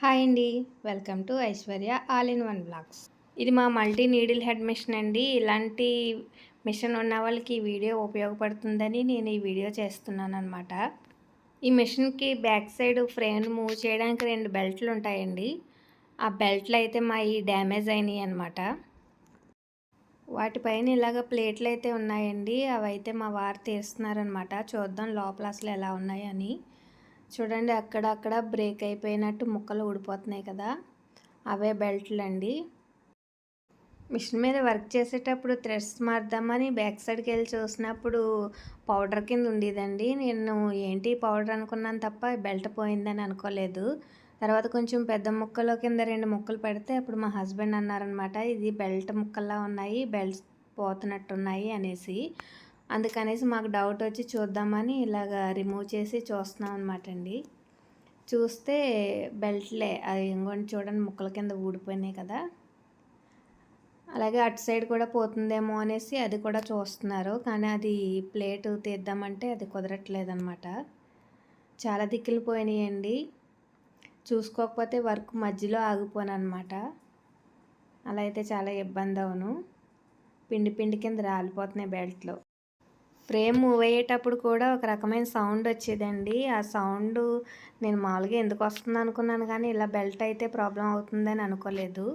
Hi అండి. Welcome to Aishwarya all in one blogs. ఇది మా మల్టీ నీడిల్ హెడ్ మిషన్ అండి. ఇలాంటి మిషన్ ఉన్న వాళ్ళకి ఈ వీడియో ఉపయోగపడుతుందని నేను ఈ వీడియో చేస్తున్నాను అనమాట ఈ మిషన్కి బ్యాక్ సైడ్ ఫ్రేమ్ మూవ్ చేయడానికి రెండు బెల్ట్లు ఉంటాయండి. ఆ బెల్ట్లు అయితే మా ఈ డ్యామేజ్ అయినాయి అనమాట వాటిపైన ఇలాగ ప్లేట్లు అయితే ఉన్నాయండి. అవి అయితే మా వారు తీస్తున్నారనమాట చూద్దాం లోపల అసలు ఎలా ఉన్నాయని. చూడండి అక్కడక్కడ బ్రేక్ అయిపోయినట్టు ముక్కలు ఊడిపోతున్నాయి కదా. అవే బెల్ట్లు అండి మిషన్ మీద వర్క్ చేసేటప్పుడు థ్రెడ్స్ మార్దామని బ్యాక్ సైడ్కి వెళ్ళి చూసినప్పుడు పౌడర్ కింద ఉండేదండి. నేను ఏంటి పౌడర్ అనుకున్నాను తప్ప బెల్ట్ పోయిందని అనుకోలేదు. తర్వాత కొంచెం పెద్ద ముక్కలు కింద రెండు ముక్కలు పెడితే అప్పుడు మా హస్బెండ్ అన్నారనమాట ఇది బెల్ట్ ముక్కల్లా ఉన్నాయి బెల్ట్స్ పోతున్నట్టున్నాయి అనేసి. అందుకనేసి మాకు డౌట్ వచ్చి చూద్దామని ఇలాగ రిమూవ్ చేసి చూస్తున్నాం అనమాట అండి. చూస్తే బెల్ట్లే అది ఇంకొని చూడండి ముక్కల కింద ఊడిపోయినాయి కదా. అలాగే అటు సైడ్ కూడా పోతుందేమో అనేసి అది కూడా చూస్తున్నారు. కానీ అది ప్లేట్ తీద్దామంటే అది కుదరట్లేదనమాట చాలా దిక్కులు పోయినాయండి. చూసుకోకపోతే వర్క్ మధ్యలో ఆగిపోను అనమాట అలా అయితే చాలా ఇబ్బంది అవును. పిండి పిండి కింద రాలిపోతున్నాయి బెల్ట్లో. ఫ్రేమ్ మూవ్ అయ్యేటప్పుడు కూడా ఒక రకమైన సౌండ్ వచ్చేదండి. ఆ సౌండ్ నేను మామూలుగా ఎందుకు వస్తుంది అనుకున్నాను కానీ ఇలా బెల్ట్ అయితే ప్రాబ్లం అవుతుందని అనుకోలేదు.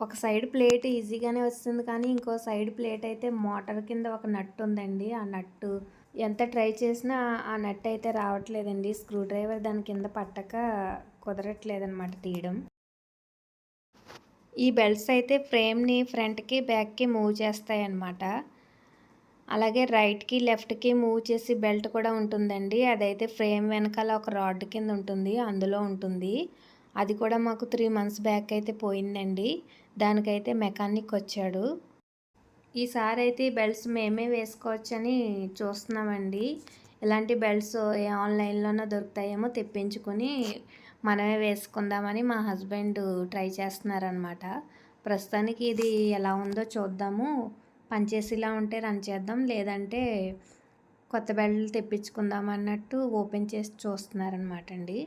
ఒక సైడ్ ప్లేట్ ఈజీగానే వస్తుంది కానీ ఇంకో సైడ్ ప్లేట్ అయితే మోటార్ కింద ఒక నట్టు ఉందండి. ఆ నట్టు ఎంత ట్రై చేసినా ఆ నట్ అయితే రావట్లేదండి. స్క్రూ డ్రైవర్ దాని కింద పట్టక కుదరట్లేదనమాట తీయడం. ఈ బెల్ట్స్ అయితే ఫ్రేమ్ని ఫ్రంట్కి బ్యాక్కి మూవ్ చేస్తాయి అన్నమాట అలాగే రైట్కి లెఫ్ట్కి మూవ్ చేసి బెల్ట్ కూడా ఉంటుందండి. అదైతే ఫ్రేమ్ వెనకాల ఒక రాడ్ కింద ఉంటుంది అందులో ఉంటుంది. అది కూడా మాకు త్రీ మంత్స్ బ్యాక్ అయితే పోయిందండి. దానికైతే మెకానిక్ వచ్చాడు. ఈసారి అయితే బెల్ట్స్ మేమే వేసుకోవచ్చని చూస్తున్నామండి. ఇలాంటి బెల్ట్స్ ఏ ఆన్లైన్లోనో దొరుకుతాయేమో తెప్పించుకొని మనమే వేసుకుందామని మా హస్బెండ్ ట్రై చేస్తున్నారనమాట ప్రస్తుతానికి ఇది ఎలా ఉందో చూద్దాము. పనిచేసేలా ఉంటే రన్ చేద్దాం లేదంటే కొత్త బెల్ట్లు తెప్పించుకుందాం అన్నట్టు ఓపెన్ చేసి చూస్తున్నారనమాట అండి.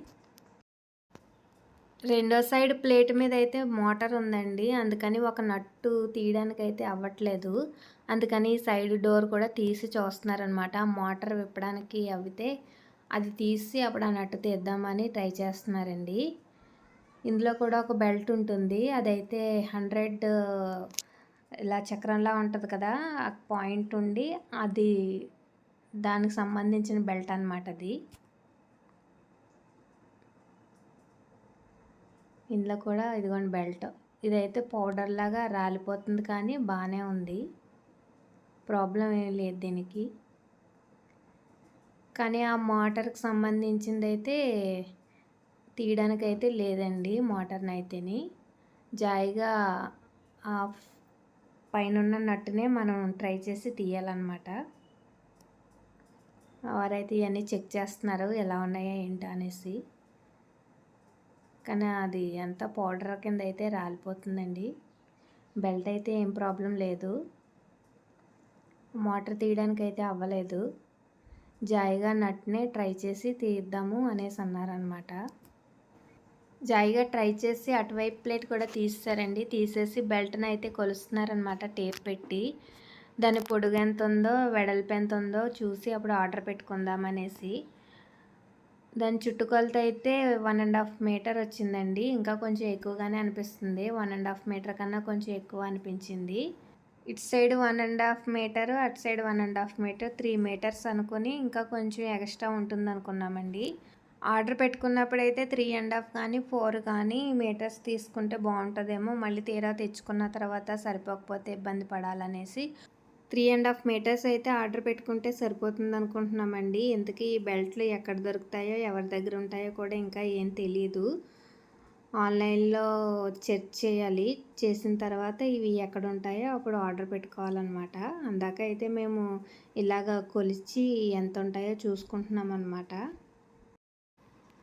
రెండో సైడ్ ప్లేట్ మీద అయితే మోటార్ ఉందండి. అందుకని ఒక నట్టు తీయడానికి అయితే అవ్వట్లేదు. అందుకని సైడ్ డోర్ కూడా తీసి చూస్తున్నారనమాట ఆ మోటార్ విప్పడానికి అవితే అది తీసి అప్పుడు ఆ నట్టు తీద్దామని ట్రై చేస్తున్నారండి. ఇందులో కూడా ఒక బెల్ట్ ఉంటుంది. అదైతే హండ్రెడ్ ఇలా చక్రంలా ఉంటుంది కదా ఆ పాయింట్ ఉండి అది దానికి సంబంధించిన బెల్ట్ అనమాట అది. ఇందులో కూడా ఇదిగోండి బెల్ట్. ఇదైతే పౌడర్ లాగా రాలిపోతుంది కానీ బాగానే ఉంది. ప్రాబ్లం ఏం లేదు దీనికి. కానీ ఆ మోటార్కి సంబంధించింది అయితే తీయడానికైతే లేదండి మోటార్ని అయితేని. జాయిగా ఆ పైన నట్టునే మనం ట్రై చేసి తీయాలన్నమాట. వారైతే ఇవన్నీ చెక్ చేస్తున్నారు ఎలా ఉన్నాయో ఏంటో అనేసి. కానీ అది అంతా పౌడర్ కింద అయితే రాలిపోతుందండి. బెల్ట్ అయితే ఏం ప్రాబ్లం లేదు. మోటార్ తీయడానికి అయితే అవ్వలేదు. జాయిగా నట్నే ట్రై చేసి తీద్దాము అనేసి అన్నారనమాట జాయిగా ట్రై చేసి అటువైపు ప్లేట్ కూడా తీస్తారండి తీసేసి బెల్ట్ని అయితే కొలుస్తున్నారనమాట టేప్ పెట్టి. దాని పొడుగు ఎంత ఉందో వెడల్పు ఎంత ఉందో చూసి అప్పుడు ఆర్డర్ పెట్టుకుందామనేసి. దాని చుట్టుకొలత అయితే వన్ అండ్ హాఫ్ మీటర్ వచ్చిందండి. ఇంకా కొంచెం ఎక్కువగానే అనిపిస్తుంది. వన్ అండ్ హాఫ్ మీటర్ కన్నా కొంచెం ఎక్కువ అనిపించింది. ఇటు side one and half metre అటు side one and half metre three metres అనుకుని ఇంకా కొంచెం ఎక్స్ట్రా ఉంటుంది అనుకున్నామండి ఆర్డర్ పెట్టుకున్నప్పుడైతే త్రీ అండ్ హాఫ్ కానీ ఫోర్ కానీ మీటర్స్ తీసుకుంటే బాగుంటుందేమో. మళ్ళీ తీరా తెచ్చుకున్న తర్వాత సరిపోకపోతే ఇబ్బంది పడాలనేసి త్రీ అండ్ హాఫ్ మీటర్స్ అయితే ఆర్డర్ పెట్టుకుంటే సరిపోతుంది అనుకుంటున్నామండి. ఇంతకీ ఈ బెల్ట్లు ఎక్కడ దొరుకుతాయో ఎవరి దగ్గర ఉంటాయో కూడా ఇంకా ఏం తెలియదు ఆన్లైన్లో చెక్ చేయాలి. చేసిన తర్వాత ఇవి ఎక్కడ ఉంటాయో అప్పుడు ఆర్డర్ పెట్టుకోవాలన్నమాట. అందాక అయితే మేము ఇలాగ కొలిచి ఎంత ఉంటాయో చూసుకుంటున్నాం అనమాట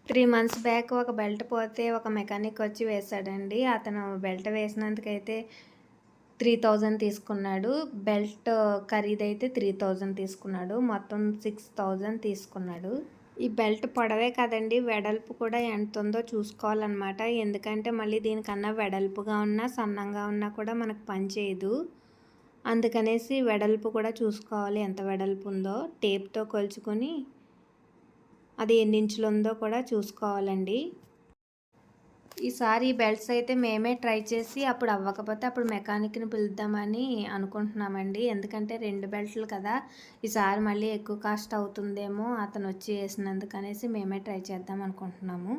త్రీ మంత్స్ బ్యాక్ ఒక బెల్ట్ పోతే ఒక మెకానిక్ వచ్చి వేశాడండి. అతను బెల్ట్ వేసినందుకైతే త్రీ థౌజండ్ తీసుకున్నాడు. బెల్ట్ ఖరీదైతే త్రీ థౌజండ్ తీసుకున్నాడు. మొత్తం సిక్స్ థౌజండ్ తీసుకున్నాడు. ఈ బెల్ట్ పొడవే కదండి. వెడల్పు కూడా ఎంత ఉందో చూసుకోవాలన్నమాట. ఎందుకంటే మళ్ళీ దీనికన్నా వెడల్పుగా ఉన్నా సన్నంగా ఉన్నా కూడా మనకు పని చేయదు. అందుకనేసి వెడల్పు కూడా చూసుకోవాలి. ఎంత వెడల్పు ఉందో టేప్తో కొలుచుకొని అది ఎన్ని ఇంచులు ఉందో కూడా చూసుకోవాలండి. ఈసారి బెల్ట్స్ అయితే మేమే ట్రై చేసి అప్పుడు అవ్వకపోతే అప్పుడు మెకానిక్ని పిలుద్దామని అనుకుంటున్నామండి. ఎందుకంటే రెండు బెల్ట్లు కదా ఈసారి మళ్ళీ ఎక్కువ కాస్ట్ అవుతుందేమో అతను వచ్చి వేసినందుకు అనేసి మేమే ట్రై చేద్దాం అనుకుంటున్నాము.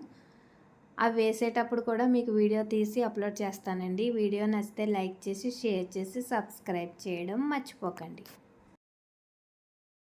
అవి వేసేటప్పుడు కూడా మీకు వీడియో తీసి అప్లోడ్ చేస్తానండి. వీడియో నచ్చితే లైక్ చేసి షేర్ చేసి సబ్స్క్రైబ్ చేయడం మర్చిపోకండి.